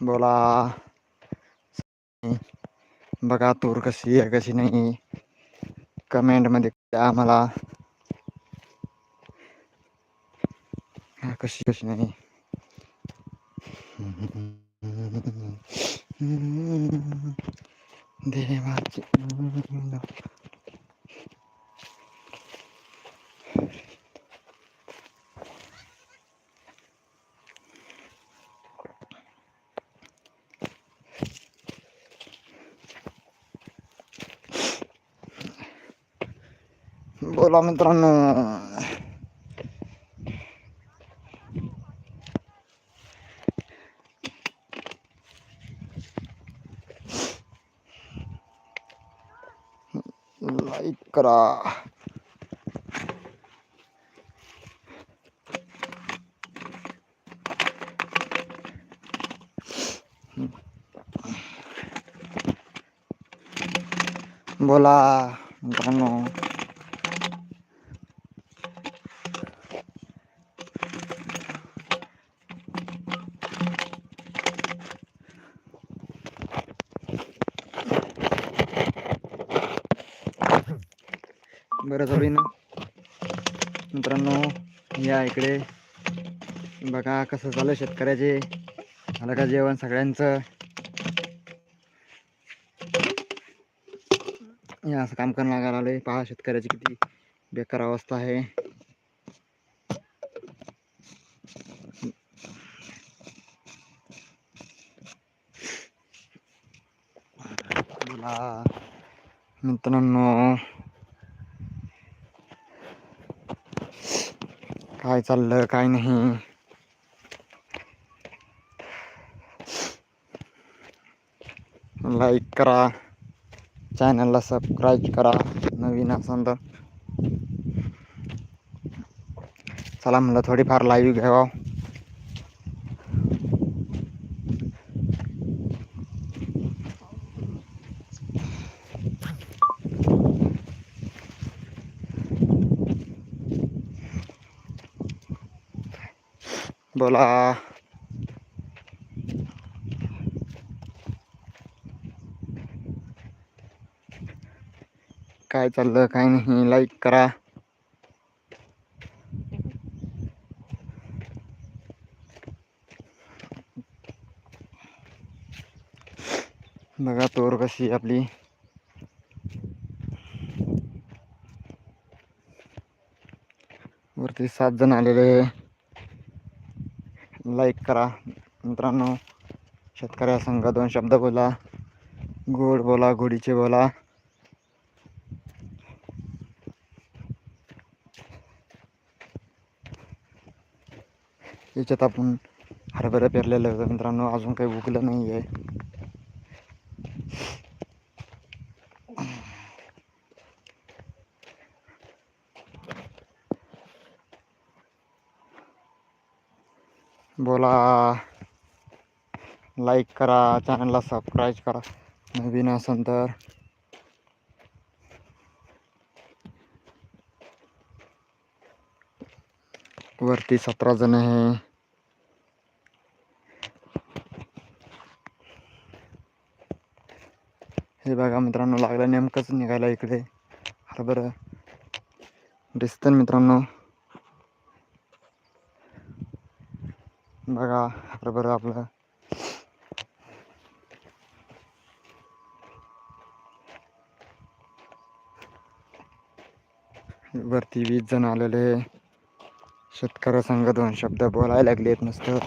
बोला बघा तूर कशी आहे कशी नाही कमेंटमध्ये द्या आम्हाला हा कशी कशी नाही देवाची बोला मित्रांनो लाईक करा बोला मित्रांनो बरं थोडी ना मित्रांनो या इकडे. बघा कसं झालं शेतकऱ्याचे. झालं का जेवण सगळ्यांचं? या असं काम करणं लागायला आलोय. पहा शेतकऱ्याची किती बेकार अवस्था आहे. मित्रांनो काय चाललं काय नाही. लाईक करा. चॅनलला सबस्क्राईब करा. नवीन असाल तर. चला म्हणलं थोडीफार लाईव्ह घ्यावा. बोला काय चाललं काय नाही लाईक करा. बघा तोर कशी आपली. वरती सात जण आलेले. लाईक करा. मित्रांनो शेतकऱ्या संघ दोन शब्द बोला. गोड बोला गोडीचे बोला. याच्यात आपण हरभरा पेरलेलं होतं मित्रांनो अजून काही उगलं नाही आहे बोला लाईक करा चॅनलला सबस्क्राईब करा. नवीन असेल तर. वरती सतरा जण आहे. हे बघा मित्रांनो लागलं नेमकंच निघायला इकडे. हरभरं दिसतं मित्रांनो. बघा बरोबर आपलं. वरती वीस जण आलेले. शेतकऱ्या संघ दोन शब्द बोलायला लागलेत नुसतं.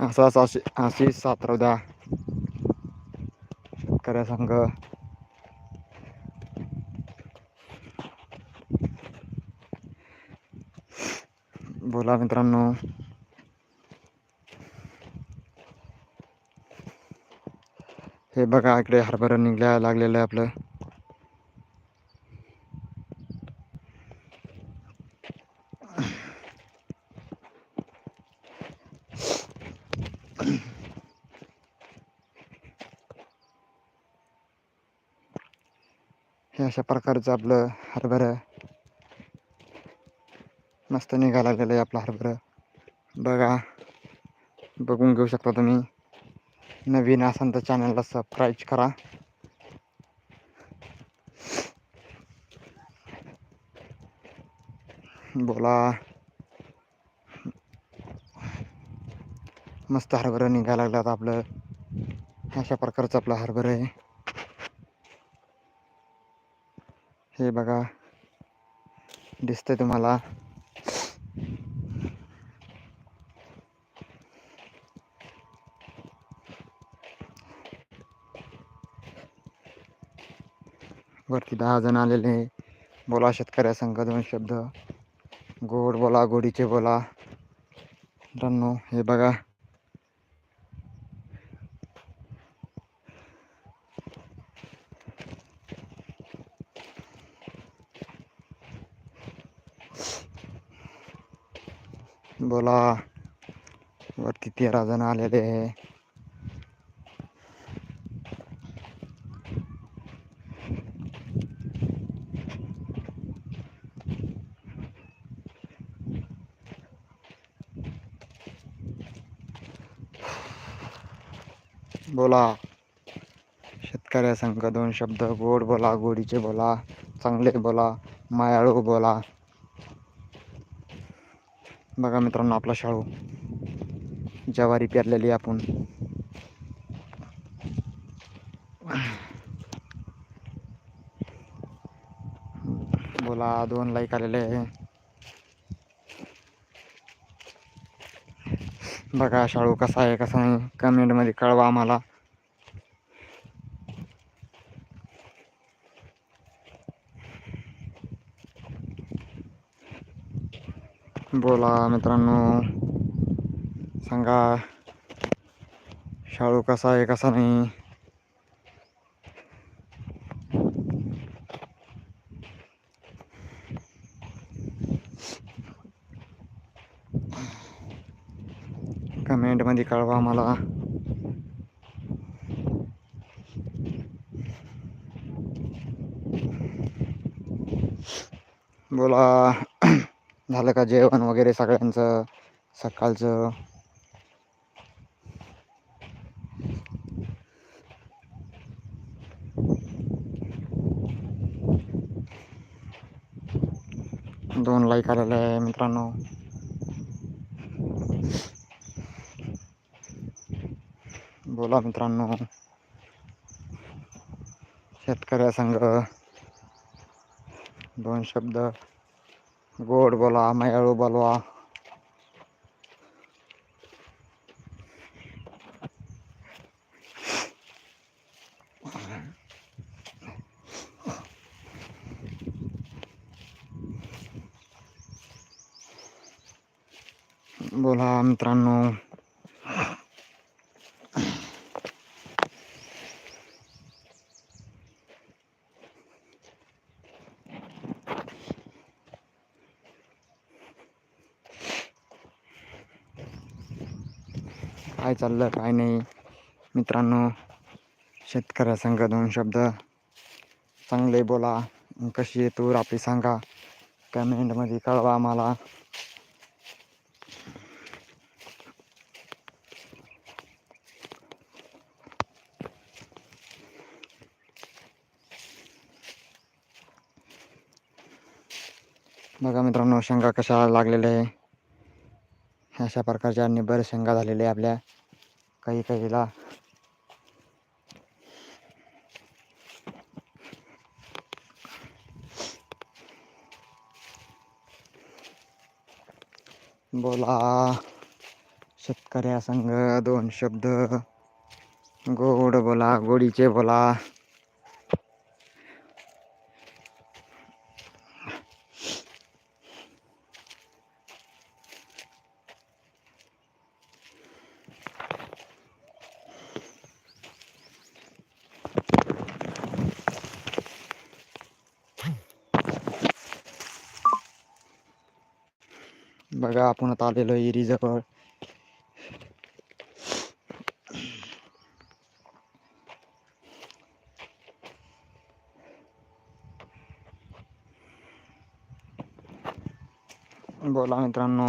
असाच अशी अशी सातरवदा शेतकऱ्या संघ. बोला मित्रांनो हे बघा इकडे हरभरा निघल्या लागलेलं आहे आपलं. हे अशा प्रकारचं आपलं हरभरा मस्त निघायला लागलेलं आहे आपलं हरभरा. बघा बघून घेऊ शकता तुम्ही. नवीन असाल तर चॅनलला सबस्क्राईब करा. बोला. मस्त हरभरं निघायला लागलं आता आपलं. अशा प्रकारचं आपलं हरभरं आहे. हे बघा. दिसतंय तुम्हाला. वरती दहा जण आलेले बोला शेतकऱ्या संघ दोन शब्द. गोड बोला गोडीचे बोला. मित्रांनो हे बघा. बोला. वरती तेरा जण आलेले बोला. शेतकऱ्या संघ दोन शब्द गोड बोला गोडीचे बोला चांगले बोला मायाळू बोला. बघा मित्रांनो आपला शाळू. ज्वारी पेरलेली आपण. बोला दोन लाईक आलेले. आहे बघा शाळू कसा आहे कसा नाही. कमेंटमध्ये कळवा आम्हाला. बोला मित्रांनो. सांगा. शाळू कसा आहे कसा नाही. कमेंटमध्ये कळवा आम्हाला. बोला. झालं का जेवण वगैरे सगळ्यांचं? सकाळचं? दोन लाईक आलेलं आहे मित्रांनो. बोला मित्रांनो. शेतकऱ्या संघ. दोन शब्द. गोड बोला मयाळू बोलवा. बोला मित्रांनो. काय चाललं काय नाही. मित्रांनो शेतकऱ्या संघ दोन शब्द. चांगले बोला. कशी आहे तूर आपली सांगा. कमेंटमध्ये कळवा आम्हाला. बघा मित्रांनो शेंगा कशा लागलेल्या आहे? अशा प्रकारच्या निबर शेंगा झालेल्या आहे आपल्या. काही काहीला बोला. शेतकऱ्या संघ दोन शब्द. गोड बोला गोडीचे बोला. बघा आपण आता आलेलो इरीजवळ. बोला मित्रांनो.